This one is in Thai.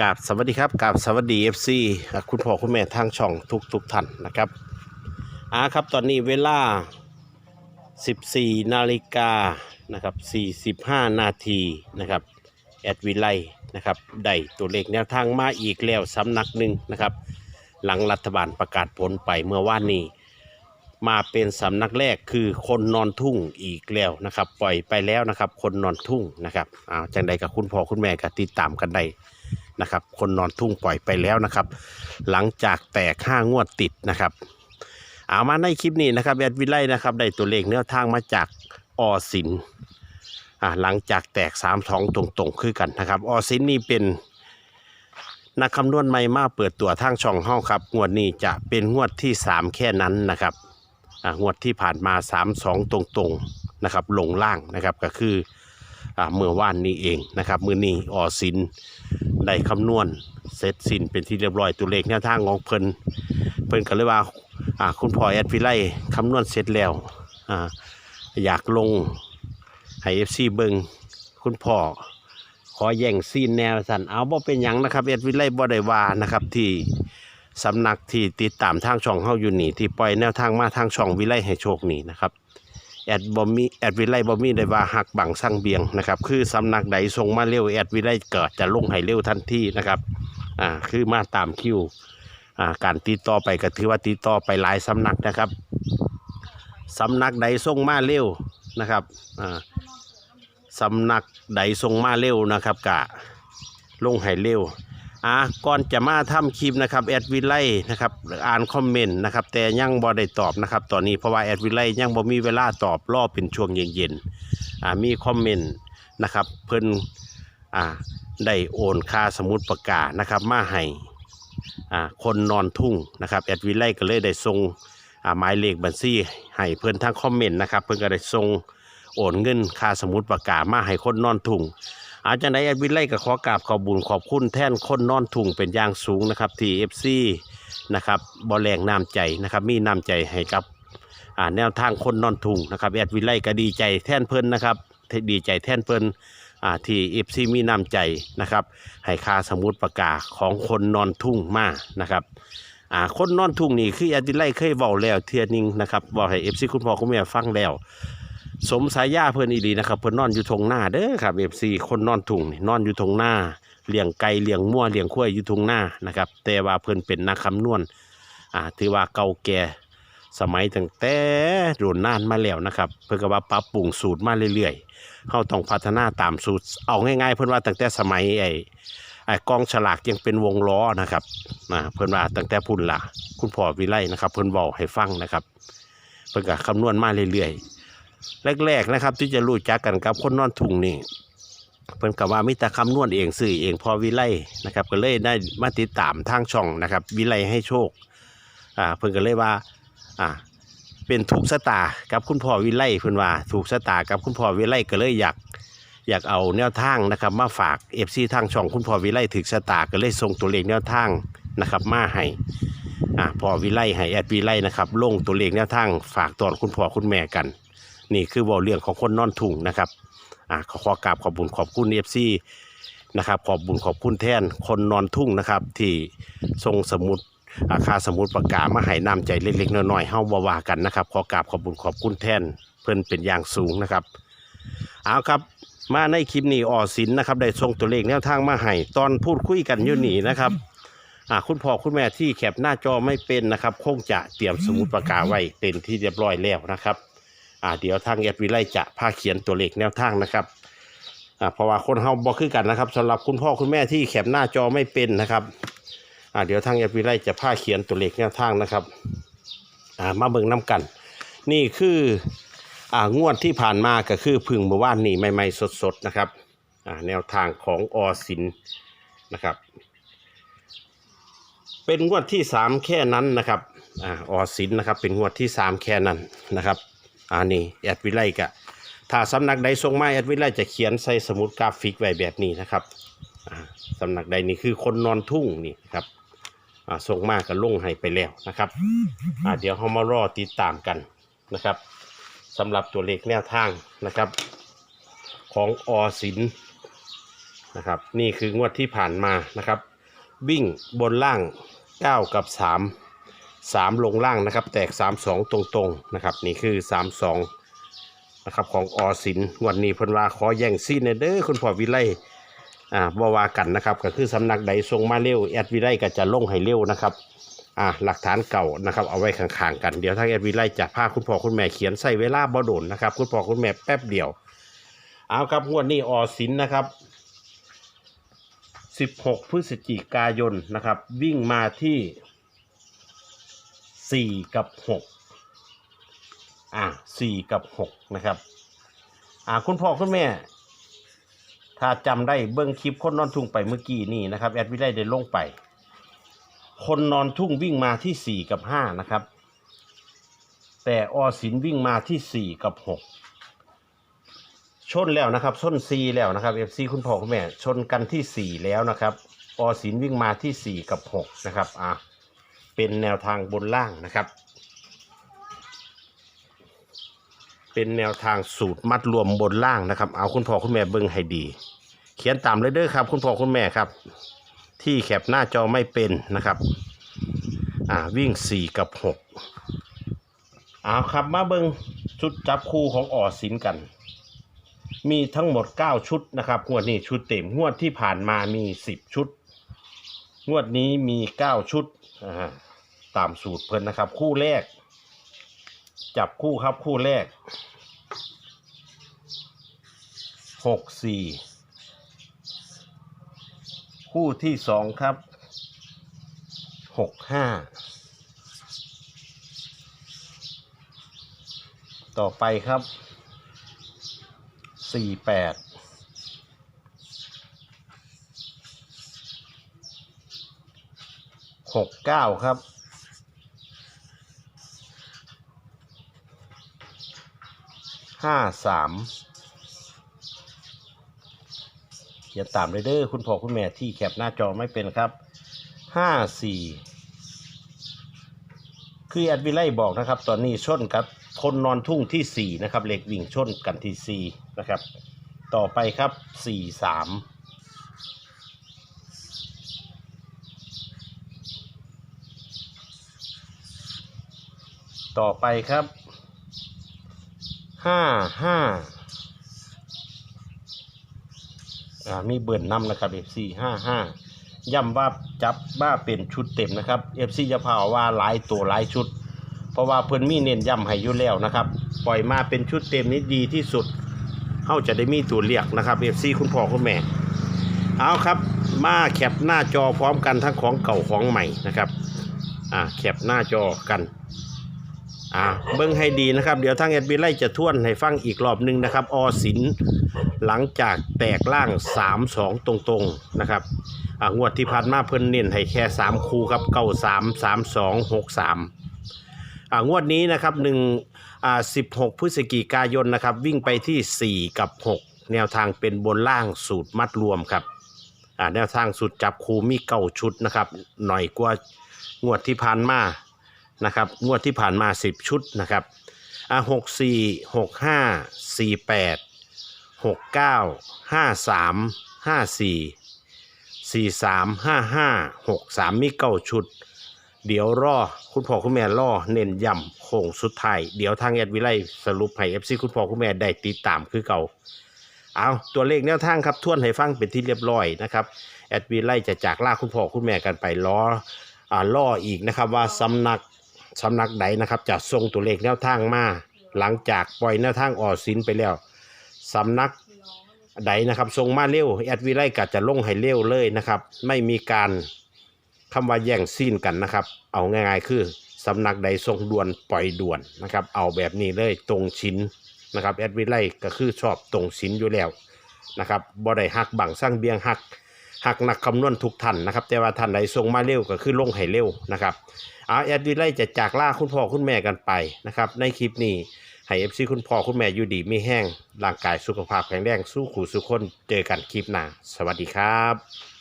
กราบสวัสดีครับกราบสวัสดีเอฟซีคุณพ่อคุณแม่ทางช่องทุกทุกท่านนะครับอ่าครับตอนนี้เวลา 14 นาฬิกานะครับ45 นาทีนะครับแอดวิไลนะครับได้ตัวเลขแนวทางมาอีกแล้วสำนักหนึ่งนะครับ หลังรัฐบาลประกาศผลไปเมื่อวานนี้ มาเป็นสำนักแรกคือคนนอนทุ่งอีกแล้วนะครับ ปล่อยไปแล้วนะครับ คนนอนทุ่งนะครับอ้าวจังใดกับคุณพ่อคุณแม่ก็ติดตามกันได้ นะครับ คนนอนทุ่งปล่อยไปแล้วนะครับ หลังจากแตกห้างวดติดนะครับเอามาในคลิปนี้นะครับแอดวิไลนะครับได้ตัวเลขเนื้อทางมาจากอสินอ่าหลังจากแตกสามสองตรงๆคือกันนะครับอสินนี่เป็นนักคำนวณใหม่มาเปิดตัวทางช่องห้าครับ งวดนี้จะเป็นงวดที่สามแค่นั้นนะครับงวดที่ผ่านมา 3 2 ตรงๆนะครับลงล่างนะครับก็คือ เมื่อวานนี้เองนะครับมือนี้ออสินได้คำนวณเสร็จสิ้นเป็นที่เรียบร้อยตัวเลขแนวทางของเพิ่นเพิ่นก็เลยว่าคุณพ่อแอดวิไลคำนวณเสร็จแล้วออยากลงให้เอฟซีเบิงคุณพ่อขอแย่งซีนแนวสันเอาบ่เป็นยังนะครับแอดวิไลบ่ได้ว่านะครับที่สำนักที่ติดตามทางช่องเฮาอยู่นี่ที่ปล่อยแนวทางมาทางช่องวิไลให้โชคนี่นะครับ แอดบอมมี่แอดวิไลบอมีได้ว่าหักบังสั่งเบียงนะครับคือสำนักใดส่งมาเร็วแอดวิไลเกิดจะลงให้เร็วทันทีนะครับอ่าคือมาตามคิวอ่าการติดต่อไปก็ถือว่าติดต่อไปหลายสำนักนะครับสำนักใดส่งมาเร็วนะครับอ่าสำนักใดส่งมาเร็วนะครับกะลงให้เร็ว อะก่อนจะมาทำคลิปนะครับแอดวิไลนะครับอ่านคอมเมนต์นะครับแต่ยังบ่ได้ตอบนะครับตอนนี้เพราะว่าแอดวิไลยังบ่มีเวลาตอบรอบเป็นช่วงเย็นๆอ่ามีคอมเมนต์นะครับเพิ่นอ่าได้โอนค่าสมุดประกาศนะครับมาให้อ่าคนนอนทุ่งนะครับแอดวิไลก็เลยได้ส่งอ่าหมายเลขบัญชีให้เพิ่นทางคอมเมนต์นะครับเพิ่นก็ได้ส่งโอนเงินค่าสมุดประกาศมาให้คนนอนทุ่ง อาจารย์ไดแอดวินไลก็ขอกราบขอบุญขอบคุณแท่นคนนอนถุงเป็นอย่างสูงนะครับที่เอฟซีนะครับบอแรงน้ำใจนะครับมีน้ำใจให้กับอ่าแนวทางคนนอนถุงนะครับแอดวินไลก็ดีใจแท่นเพิ่นนะครับดีใจแท่นเพิ่นอ่าที่เอฟซีมีน้ำใจนะครับให้ค่าสมุดประกาศของคนนอนทุ่งมานะครับอ่าคนนอนทุ่งนี่คือแอดวินไลเคยเว้าแล้วเทียนึงนะครับบอกให้เอฟซีคุณพ่อคุณแม่ฟังแล้ว สมสายาเพื่อนอีดีนะครับเพื่อนนอนอยู่ทงหน้าเด้อครับเอฟซีคนนอนทุงนี่นอนอยู่ทงหน้าเลี้ยงไก่เลี้ยงมั่วเลี้ยงข้วอยู่ทงหน้านะครับแต่ว่าเพื่อนเป็นนักคำนวณอ่าถือว่าเก่าแก่สมัยตั้งแต่โดนนานมาแล้วนะครับ เพื่อนก็ว่าปรับปรุงสูตรมาเรื่อยๆเขาต้องพัฒนาตามสูตร เอาง่ายๆ เพื่อนว่าตั้งแต่สมัยไอ้ไอ้กองฉลากยังเป็นวงล้อนะครับนะเพื่อนว่าตั้งแต่พุ่นละคุณพ่อวิไลนะครับ เพื่อนบอกให้ฟังนะครับ เพื่อนก็คำนวณมาเรื่อยๆ แรกๆนะครับ ที่จะรู้จักกันกับคนนอนทุ่งนี่เพิ่นกับว่ามิตรคำนวณเองสื่อเองพอวิไลนะครับ ก็เลยได้มาติดตามทางช่องนะครับ วิไลให้โชคอ่าเพิ่นก็เลยว่าอ่าเป็นถูกสตากับคุณพ่อวิไลเพิ่นว่าถูกสตากับคุณพ่อวิไลก็เลยอยากอยากเอาแนวทางนะครับมาฝากเอฟซีทางช่องคุณพ่อวิไลถึกสตาก็เลยส่งตัวเลขแนวทางนะครับมาให้อ่าพ่อวิไลให้แอดวิไลนะครับลงตัวเลขแนวทางฝากตอนคุณพ่อคุณแม่กัน นี่คือว่าเรื่องของคนนอนถุงนะครับอ่าขอขอกราบขอบบุญขอบคุณเอฟซีนะครับขอบบุญขอบคุณแทนคนนอนทุ่งนะครับ ที่ทรงสมุดอาคาสมุดประกาศมาให้น้ำใจเล็กๆน้อยๆเฮาบ่ว่ากันนะครับ ขอกราบขอบบุญขอบคุณแทนเพิ่อนเป็นอย่างสูงนะครับเอาครับมาในคลิปนี้ออสินนะครับได้ส่งตัวเลขแนวทางมาให้ตอนพูดคุยกันอยู่นี่นะครับอ่าคุณพ่อคุณแม่ที่แคปหน้าจอไม่เป็นนะครับ คงจะเตรียมสมุดประกาไว้เป็นที่เรียบร้อยแล้วนะครับ อ่าเดี๋ยวทางแอดวิไลจะพาเขียนตัวเลขแนวทางนะครับอ่าเพราะว่าคนเฮาบ่คือกันนะครับสำหรับคุณพ่อคุณแม่ที่แคปหน้าจอไม่เป็นนะครับอ่าเดี๋ยวทางแอดวิไลจะพาเขียนตัวเลขแนวทางนะครับอ่ามาเบิ่งน้กัน นี่คืออ่างวดที่ผ่านมาก็คือพึ่งเมื่อวานนี่ใหม่ ๆ สดๆนะครับอ่าแนวทางของอสินนะครับ เป็นงวดที่สามแค่นั้นนะครับอ่าอสินนะครับเป็นงวดที่สามแค่นั้นนะครับ อันนี้แอดวิไลกะถ้าสำนักใดส่งมาแอดวิไลจะเขียนใส่สมุดกราฟิกไว้แบบนี้นะครับสำนักใดนี่คือคนนอนทุ่งนี่ครับอ่าส่งมาก็ลงให้ไปแล้วนะครับเดี๋ยวเรามารอติดตามกันนะครับสำหรับตัวเลขแนวทางนะครับ ของอสินนะครับ นี่คืองวดที่ผ่านมานะครับ วิ่งบนล่าง 9 กับ 3 3ลงล่างนะครับ แตก3 2ตรงๆนะครับ นี่คือ3 2นะครับของอสินวันนี้เพิ่นว่าขอแย่งซีนเด้อคุณพ่อวิไลอ่าบวากันนะครับ ก็คือสำนักใดส่งมาเร็วแอดวิไลก็จะลงให้เร็วนะครับอ่าหลักฐานเก่านะครับ เอาไว้ข้างๆกันเดี๋ยวทางแอดวิไลจะพาคุณพ่อคุณแม่เขียนใส่เวลาบ่โดนนะครับ คุณพ่อคุณแม่แป๊บเดียว เอาครับงวดนี้อสินนะครับ 16 พฤศจิกายนนะครับ วิ่งมาที่ 4กับ6อ่า4กับ6นะครับ อ่าคุณพ่อคุณแม่ ถ้าจำได้เบิ้องคลิปคนนอนทุ่งไปเมื่อกี้นี่นะครับแอดวิไลได้ลงไป คนนอนทุ่งวิ่งมาที่4กับ5นะครับ แต่อสินวิ่งมาที่4กับ6ชนแล้วนะครับชนซีแล้วนะครับเอฟซีคุณพ่อคุณแม่ ชนกันที่สี่แล้วนะครับออสินวิ่งมาที่สี่กับหกนะครับอะ เป็นแนวทางบนล่างนะครับ เป็นแนวทางสูตรมัดรวมบนล่างนะครับ เอาคุณพ่อคุณแม่เบิ้งให้ดี เขียนตามเลยเด้อครับ คุณพ่อคุณแม่ครับ ที่แคปหน้าจอไม่เป็นนะครับ อ่าวิ่งสี่กับหกเอาครับมาเบิ้งชุดจับคู่ของออสินกัน มีทั้งหมด 9 ชุดนะครับงวดนี้ชุดเต็มงวดที่ผ่านมามี 10 ชุด งวดนี้มี 9 ชุด อ่าตามสูตรเพิ่นนะครับ คู่แรก จับคู่ครับคู่แรก6 4คู่ที่สองครับ6 5ต่อไปครับสี่แปด หกเก้าครับ ห้าสามอย่าตามเลยเด้อคุณพ่อคุณแม่ที่แคปหน้าจอไม่เป็นครับ ห้าสี่คือแอดวิไลบอกนะครับ ตอนนี้ชนครับคนนอนทุ่งที่สี่นะครับเหล็กวิ่งชนกันที่สี่นะครับ ต่อไปครับสี่สาม ต่อไปครับห้าห้าอ่ามีเบิร์นนำนะครับ FC ห้าห้าย้ำว่าจับว่าเป็นชุดเต็มนะครับ FC จะพาว่าหลายตัวหลายชุด เพราะว่าเพิ่อนมีเน้นย้ำให้อยู่แล้วนะครับ ปล่อยมาเป็นชุดเต็มนี้ดีที่สุดเขาจะได้มีตัวเรียกนะครับ FC คุณพ่อคุณแม่ เอาครับ มาแคปหน้าจอพร้อมกันทั้งของเก่าของใหม่นะครับ อ่าแคปหน้าจอกัน อ่าเบิ้งให้ดีนะครับ เดี๋ยวทางแอดบิไล่จะท่วนให้ฟังอีกรอบหนึ่งนะครับ อสินหลังจากแตกล่าง 3 2 ตรงๆนะครับอ่างวดที่ผ่านมาเพิ่นเน้นให้แค่ 3 คู่ครับเก้าสามสามสองหกสามอ่างวดนี้นะครับหนึ่งอ่าสิบหกพฤศจิกายนนะครับ วิ่งไปที่ 4 กับ 6 แนวทางเป็นบนล่างสูตรมัดรวมครับอ่าแนวทางสูตรจับคู่มีเก้าชุดนะครับ หน่อยกว่างวดที่ผ่านมา นะครับงวดที่ผ่านมา 10 ชุดนะครับอะหกสี่หกห้าสี่แปดหกเก้าห้าสามห้าสี่สี่สามห้าห้าหกสามมีเก้าชุด เดี๋ยวรอคุณพ่อคุณแม่รอเน้นย้ำโค้งสุดท้าย เดี๋ยวทางแอดวิไลสรุปให้เอฟซีคุณพ่อคุณแม่ได้ติดตามคือเก่าเอาตัวเลขแนวทางครับทวนให้ฟังเป็นที่เรียบร้อยนะครับแอดวิไลจะจากลาคุณพ่อคุณแม่กันไปล้ออ่าล่ออีกนะครับว่าสำนัก สำนักใดนะครับจะส่งตัวเลขแนวทางมาหลังจากปล่อยแนวทางออสินไปแล้วสำนักใดนะครับส่งมาเร็วแอดวิไลก็จะลงให้เร็วเลยนะครับ ไม่มีการคำว่าแย่งซีนกันนะครับ เอาง่ายๆคือสำนักใดส่งด่วนปล่อยด่วนนะครับ เอาแบบนี้เลยตรงชิ้นนะครับแอดวิไลก็คือชอบตรงชิ้นอยู่แล้วนะครับบ่ได้หักบังสร้างเบียงหัก หักนักคำนวณทุกท่านนะครับ แต่ว่าท่านใดทรงมาเร็วก็คือลงให้เร็วนะครับเอาแอดวิไลจะจากล่าคุณพ่อคุณแม่กันไปนะครับ ในคลิปนี้ให้เอฟซีคุณพ่อคุณแม่อยู่ดีไม่แห้งร่างกายสุขภาพแข็งแรงสู้ขู่สุขคนเจอกันคลิปหน้าสวัสดีครับ